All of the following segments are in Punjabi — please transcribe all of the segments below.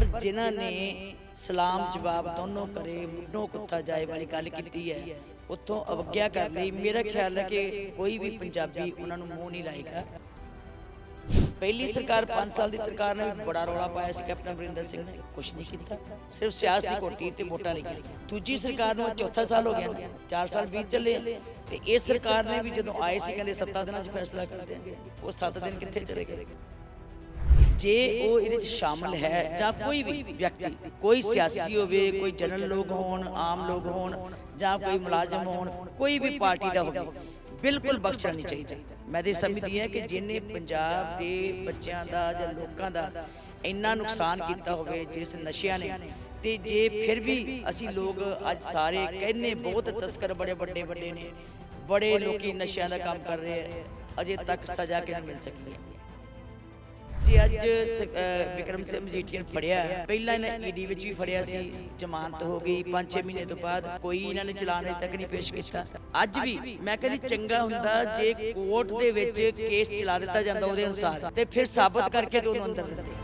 ਪਰ ਜਿਨ੍ਹਾਂ ਨੇ ਸਲਾਮ ਜਵਾਬ ਦੋਨੋਂ ਕਰੇ ਮੁੱਢੋਂ ਕੁੱਤਾ ਜਾਏ ਵਾਲੀ ਗੱਲ ਕੀਤੀ ਹੈ, ਉੱਥੋਂ ਅਵਗਿਆ ਕਰ ਲਈ। ਮੇਰਾ ਖਿਆਲ ਹੈ ਕਿ ਕੋਈ ਵੀ ਪੰਜਾਬੀ ਉਹਨਾਂ ਨੂੰ ਮੂੰਹ ਨਹੀਂ ਲਾਏਗਾ। ਪਹਿਲੀ ਸਰਕਾਰ 5 ਸਾਲ ਦੀ ਸਰਕਾਰ ਨੇ ਵੀ ਬੜਾ ਰੌਲਾ ਪਾਇਆ ਸੀ, ਕੈਪਟਨ ਅਮਰਿੰਦਰ ਸਿੰਘ ਨੇ ਕੁਝ ਨਹੀਂ ਕੀਤਾ। ਸਿਰਫ ਸਿਆਸਤ ਦੀ ਤੇ ਵੋਟਾਂ ਲੈ ਗਏ ਦੂਜੀ ਸਰਕਾਰ ਨੂੰ ਚੌਥਾ ਸਾਲ ਹੋ ਗਿਆ 4 ਸਾਲ ਬੀਤ ਚੱਲੇ ਤੇ ਇਸ ਸਰਕਾਰ ਨੇ ਵੀ ਜਦੋਂ ਆਏ ਸੀ, ਕਹਿੰਦੇ 7 ਦਿਨਾਂ 'ਚ ਫੈਸਲਾ ਕਰ ਦਿਆਂਗੇ। ਉਹ 7 ਦਿਨ ਕਿੱਥੇ ਚਲੇ ਗਏ? ਜੇ ਉਹ ਇਹਦੇ 'ਚ ਸ਼ਾਮਲ ਹੈ ਜਾਂ ਕੋਈ ਵੀ ਵਿਅਕਤੀ, ਕੋਈ ਸਿਆਸੀ ਹੋਵੇ, ਕੋਈ ਜਨਰਲ ਲੋਕ ਹੋਣ, ਆਮ ਲੋਕ ਹੋਣ ਜਾਂ ਕੋਈ ਮੁਲਾਜ਼ਮ ਹੋਣ, ਕੋਈ ਵੀ ਪਾਰਟੀ ਦਾ ਹੋਵੇ, ਬਿਲਕੁਲ ਬਖਸ਼ਣਾ ਨਹੀਂ ਚਾਹੀਦਾ ਮੈਂ ਤੇ ਸਮਝਦੀ ਹਾਂ ਕਿ ਜਿਹਨੇ ਪੰਜਾਬ ਦੇ ਬੱਚਿਆਂ ਦਾ ਜਾਂ ਲੋਕਾਂ ਦਾ ਇੰਨਾ ਨੁਕਸਾਨ ਕੀਤਾ ਹੋਵੇ, ਜਿਸ ਨਸ਼ਿਆਂ ਨੇ, ਤੇ ਜੇ ਫਿਰ ਵੀ ਅਸੀਂ ਲੋਕ ਅੱਜ ਸਾਰੇ ਕਹਿੰਨੇ ਬਹੁਤ ਤਸਕਰ ਬੜੇ ਵੱਡੇ ਵੱਡੇ ਨੇ, ਬੜੇ ਲੋਕੀ ਨਸ਼ਿਆਂ ਦਾ ਕੰਮ ਕਰ ਰਹੇ ਆ, ਅਜੇ ਤੱਕ ਸਜ਼ਾ ਕਿਹਨੂੰ ਮਿਲ ਸਕੀ ਹੈ? ਜੀ, ਅੱਜ ਵਿਕਰਮ ਸਿੰਘ ਮਜੀਠੀਆ ਫੜਿਆ। ਪਹਿਲਾਂ ਇਹਨਾਂ ਈਡੀ ਵਿੱਚ ਵੀ ਫੜਿਆ ਸੀ, ਜ਼ਮਾਨਤ ਹੋ ਗਈ। 5-6 ਮਹੀਨੇ ਤੋਂ ਬਾਅਦ ਕੋਈ ਇਹਨਾਂ ਨੇ ਚਲਾਨ ਅਜੇ ਤੱਕ ਨਹੀਂ ਪੇਸ਼ ਕੀਤਾ। ਅੱਜ ਵੀ ਮੈਂ ਕਹਿੰਦੀ ਚੰਗਾ ਹੁੰਦਾ, ਜੇ ਕੋਰਟ ਦੇ ਵਿੱਚ ਕੇਸ ਚਲਾ ਦਿੱਤਾ ਜਾਂਦਾ ਉਹਦੇ ਅਨੁਸਾਰ, ਤੇ ਫਿਰ ਸਾਬਤ ਕਰਕੇ ਤੇ ਉਹਨੂੰ ਅੰਦਰ ਦਿੰਦੇ।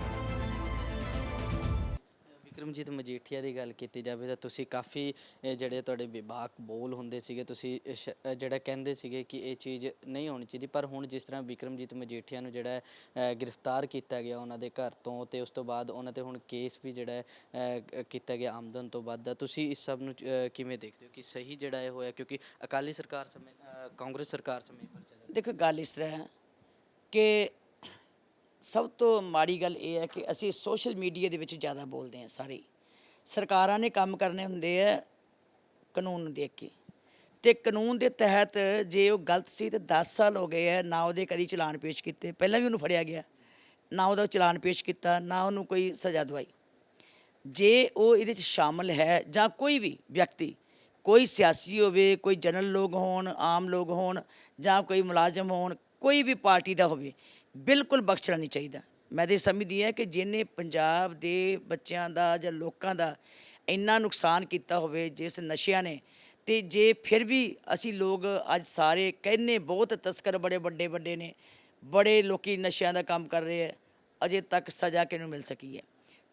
ਵਿਕਰਮਜੀਤ ਮਜੀਠੀਆ ਦੀ ਗੱਲ ਕੀਤੀ ਜਾਵੇ ਤਾਂ ਤੁਸੀਂ ਕਾਫੀ ਅ, ਜਿਹੜੇ ਤੁਹਾਡੇ ਵਿਭਾਗ ਬੋਲ ਹੁੰਦੇ ਸੀਗੇ ਤੁਸੀਂ ਸ਼- ਅ, ਜਿਹੜਾ ਕਹਿੰਦੇ ਸੀਗੇ ਕਿ ਇਹ ਚੀਜ਼ ਨਹੀਂ ਹੋਣੀ ਚਾਹੀਦੀ ਪਰ ਹੁਣ ਜਿਸ ਤਰ੍ਹਾਂ ਵਿਕਰਮਜੀਤ ਮਜੀਠੀਆ ਨੂੰ ਜਿਹੜਾ ਹੈ, ਅ, ਗ੍ਰਿਫਤਾਰ ਕੀਤਾ ਗਿਆ ਉਹਨਾਂ ਦੇ ਘਰ ਤੋਂ ਤੇ ਉਸ ਤੋਂ ਬਾਅਦ ਉਹਨਾਂ ਤੇ ਹੁਣ ਕੇਸ ਵੀ ਜਿਹੜਾ ਹੈ, ਅ, ਕ- ਕੀਤਾ ਗਿਆ ਆਮਦਨ ਤੋਂ ਵੱਧ ਦਾ ਤੁਸੀਂ ਇਸ ਸਭ ਨੂੰ ਅ, ਕਿਵੇਂ ਦੇਖਦੇ ਹੋ ਕਿ ਸਹੀ ਜਿਹੜਾ ਇਹ ਹੋਇਆ? ਕਿਉਂਕਿ ਅਕਾਲੀ ਸਰਕਾਰ ਸਮੇਂ ਅ, ਕਾਂਗਰਸ ਸਰਕਾਰ ਸਮੇਂ ਪਰ ਚੱਲਿਆ ਦੇਖੋ ਗੱਲ ਇਸ ਤਰ੍ਹਾਂ ਹੈ ਕਿ ਸਭ ਤੋਂ ਮਾੜੀ ਗੱਲ ਇਹ ਹੈ ਕਿ ਅਸੀਂ ਸੋਸ਼ਲ ਮੀਡੀਆ ਦੇ ਵਿੱਚ ਜ਼ਿਆਦਾ ਬੋਲਦੇ ਹਾਂ ਸਾਰੇ ਸਰਕਾਰਾਂ ਨੇ ਕੰਮ ਕਰਨੇ ਹੁੰਦੇ ਆ ਕਾਨੂੰਨ ਨੂੰ ਦੇਖ ਕੇ। ਤੇ ਕਾਨੂੰਨ ਦੇ ਤਹਿਤ ਜੇ ਉਹ ਗਲਤ ਸੀ ਤੇ 10 ਸਾਲ ਹੋ ਗਏ ਹੈ ਨਾ ਉਹਦੇ ਕਦੀ ਚਲਾਨ ਪੇਸ਼ ਕੀਤੇ। ਪਹਿਲਾਂ ਵੀ ਉਹਨੂੰ ਫੜਿਆ ਗਿਆ। ਨਾ ਉਹਦਾ ਚਲਾਨ ਪੇਸ਼ ਕੀਤਾ, ਨਾ ਉਹਨੂੰ ਕੋਈ ਸਜ਼ਾ ਦਵਾਈ। ਜੇ ਉਹ ਇਹਦੇ 'ਚ ਸ਼ਾਮਲ ਹੈ ਜਾਂ ਕੋਈ ਵੀ ਵਿਅਕਤੀ, ਕੋਈ ਸਿਆਸੀ ਹੋਵੇ, ਕੋਈ ਜਨਰਲ ਲੋਕ ਹੋਣ, ਆਮ ਲੋਕ ਹੋਣ ਜਾਂ ਕੋਈ ਮੁਲਾਜ਼ਮ ਹੋਣ, ਕੋਈ ਵੀ ਪਾਰਟੀ ਦਾ ਹੋਵੇ ਬਿਲਕੁਲ ਬਖਸ਼ਣਾ ਨਹੀਂ ਚਾਹੀਦਾ। ਮੈਂ ਤੇ ਸਮਝਦੀ ਹਾਂ ਕਿ ਜਿਹਨੇ ਪੰਜਾਬ ਦੇ ਬੱਚਿਆਂ ਦਾ ਜਾਂ ਲੋਕਾਂ ਦਾ ਇੰਨਾ ਨੁਕਸਾਨ ਕੀਤਾ ਹੋਵੇ, ਜਿਸ ਨਸ਼ਿਆਂ ਨੇ, ਤੇ ਜੇ ਫਿਰ ਵੀ ਅਸੀਂ ਲੋਕ ਅੱਜ ਸਾਰੇ ਕਹਿੰਨੇ ਬਹੁਤ ਤਸਕਰ ਬੜੇ ਵੱਡੇ ਵੱਡੇ ਨੇ, ਬੜੇ ਲੋਕੀ ਨਸ਼ਿਆਂ ਦਾ ਕੰਮ ਕਰ ਰਹੇ ਆ, ਅਜੇ ਤੱਕ ਸਜ਼ਾ ਕਿਹਨੂੰ ਮਿਲ ਸਕੀ ਹੈ?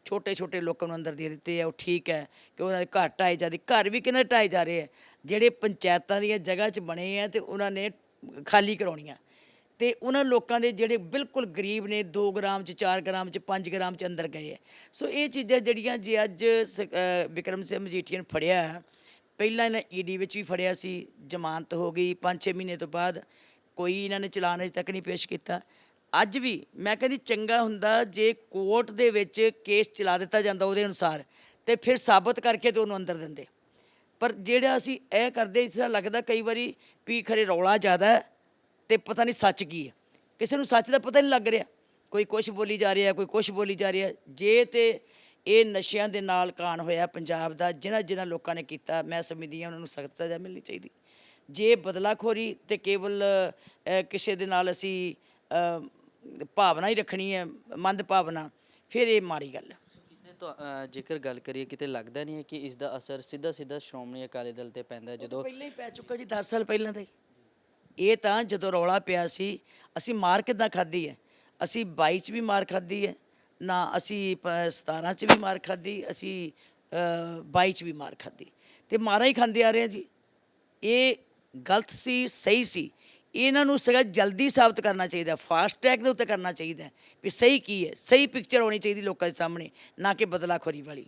ਛੋਟੇ ਛੋਟੇ ਲੋਕਾਂ ਨੂੰ ਅੰਦਰ ਦੇ ਦਿੱਤੇ ਆ, ਉਹ ਠੀਕ ਹੈ ਕਿ ਉਹਨਾਂ ਦੇ ਘਰ ਢਾਏ ਜਾਂਦੇ, ਘਰ ਵੀ ਕਿਹਨਾਂ ਢਾਏ ਜਾ ਰਹੇ ਆ? ਜਿਹੜੇ ਪੰਚਾਇਤਾਂ ਦੀਆਂ ਜਗ੍ਹਾ 'ਚ ਬਣੇ ਆ ਤੇ ਉਹਨਾਂ ਨੇ ਖਾਲੀ ਕਰਾਉਣੀਆਂ। ਤੇ ਉਹਨਾਂ ਲੋਕਾਂ ਦੇ ਜਿਹੜੇ ਬਿਲਕੁਲ ਗਰੀਬ ਨੇ 2 ਗ੍ਰਾਮ 'ਚ 4 ਗ੍ਰਾਮ 'ਚ 5 ਗ੍ਰਾਮ 'ਚ ਅੰਦਰ ਗਏ ਹੈ। ਸੋ ਇਹ ਚੀਜ਼ਾਂ ਜਿਹੜੀਆਂ ਜੇ ਅੱਜ ਸ- ਅਹ ਵਿਕਰਮ ਸਿੰਘ ਮਜੀਠੀਆ ਨੇ ਫੜਿਆ, ਪਹਿਲਾਂ ਇਹਨਾਂ ਈਡੀ ਵਿੱਚ ਵੀ ਫੜਿਆ ਸੀ, ਜ਼ਮਾਨਤ ਹੋ ਗਈ 5-6 ਮਹੀਨੇ ਤੋਂ ਬਾਅਦ ਕੋਈ ਇਹਨਾਂ ਨੇ ਚਲਾਨ ਅਜੇ ਤੱਕ ਨਹੀਂ ਪੇਸ਼ ਕੀਤਾ। ਅੱਜ ਵੀ ਮੈਂ ਕਹਿੰਦੀ ਚੰਗਾ ਹੁੰਦਾ ਜੇ ਕੋਰਟ ਦੇ ਵਿੱਚ ਕੇਸ ਚਲਾ ਦਿੱਤਾ ਜਾਂਦਾ ਉਹਦੇ ਅਨੁਸਾਰ ਤੇ ਫਿਰ ਸਾਬਤ ਕਰਕੇ ਤੇ ਉਹਨੂੰ ਅੰਦਰ ਦਿੰਦੇ। ਪਰ ਜਿਹੜਾ ਅਸੀਂ ਇਹ ਕਰਦੇ, ਇਸ ਤਰ੍ਹਾਂ ਲੱਗਦਾ ਕਈ ਵਾਰੀ ਵੀ ਖਰੇ ਰੌਲਾ ਜ਼ਿਆਦਾ ਹੈ ਤੇ ਪਤਾ ਨਹੀਂ ਸੱਚ ਕੀ ਹੈ। ਕਿਸੇ ਨੂੰ ਸੱਚ ਦਾ ਪਤਾ ਨਹੀਂ ਲੱਗ ਰਿਹਾ। ਕੋਈ ਕੁਝ ਬੋਲੀ ਜਾ ਰਿਹਾ ਕੋਈ ਕੁਝ ਬੋਲੀ ਜਾ ਰਿਹਾ। ਜੇ ਤੇ ਇਹ ਨਸ਼ਿਆਂ ਦੇ ਨਾਲ ਕਾਣ ਹੋਇਆ ਪੰਜਾਬ ਦਾ ਜਿਨ੍ਹਾਂ ਜਿਨ੍ਹਾਂ ਲੋਕਾਂ ਨੇ ਕੀਤਾ ਮੈਂ ਸਮਝਦੀ ਹਾਂ ਉਹਨਾਂ ਨੂੰ ਸਖਤ ਸਜ਼ਾ ਮਿਲਣੀ ਚਾਹੀਦੀ। ਜੇ ਬਦਲਾਖੋਰੀ ਤੇ ਕੇਵਲ ਕਿਸੇ ਦੇ ਨਾਲ ਅਸੀਂ ਭਾਵਨਾ ਹੀ ਰੱਖਣੀ ਹੈ ਮੰਦ ਭਾਵਨਾ ਫਿਰ ਇਹ ਮਾੜੀ ਗੱਲ ਹੈ। ਤਾਂ ਜੇਕਰ ਗੱਲ ਕਰੀਏ ਕਿਤੇ ਲੱਗਦਾ ਨਹੀਂ ਹੈ ਕਿ ਇਸ ਦਾ ਅਸਰ ਸਿੱਧਾ ਸਿੱਧਾ ਸ਼੍ਰੋਮਣੀ ਅਕਾਲੀ ਦਲ ਤੇ ਪੈਂਦਾ ਜਦੋਂ ਪਹਿਲਾਂ ਹੀ ਪੈ ਚੁੱਕਾ ਜੀ 10 ਸਾਲ ਪਹਿਲਾਂ ਦਾ ਹੀ। ਇਹ ਤਾਂ ਜਦੋਂ ਰੌਲਾ ਪਿਆ ਸੀ ਅਸੀਂ ਮਾਰ ਕਿੱਦਾਂ ਖਾਧੀ ਹੈ? ਅਸੀਂ 22 ਚ ਵੀ ਮਾਰ ਖਾਧੀ ਹੈ ਨਾ ਅਸੀਂ ਪ- 17 ਚ ਵੀ ਮਾਰ ਖਾਧੀ ਅਸੀਂ ਅ, 22 ਚ ਵੀ ਮਾਰ ਖਾਧੀ। ਤੇ ਮਾਰਾ ਹੀ ਖਾਂਦੇ ਆ ਰਹੇ ਆ ਜੀ। ਇਹ ਗਲਤ ਸੀ ਸਹੀ ਸੀ। ਇਹਨਾਂ ਨੂੰ ਸਗਾ ਜਲਦੀ ਸਾਬਤ ਕਰਨਾ ਚਾਹੀਦਾ ਫਾਸਟ ਟਰੈਕ ਦੇ ਉੱਤੇ ਕਰਨਾ ਚਾਹੀਦਾ ਵੀ ਸਹੀ ਕੀ ਹੈ ਸਹੀ ਪਿਕਚਰ ਹੋਣੀ ਚਾਹੀਦੀ ਲੋਕਾਂ ਦੇ ਸਾਹਮਣੇ ਨਾ ਕਿ ਬਦਲਾਖੋਰੀ ਵਾਲੀ।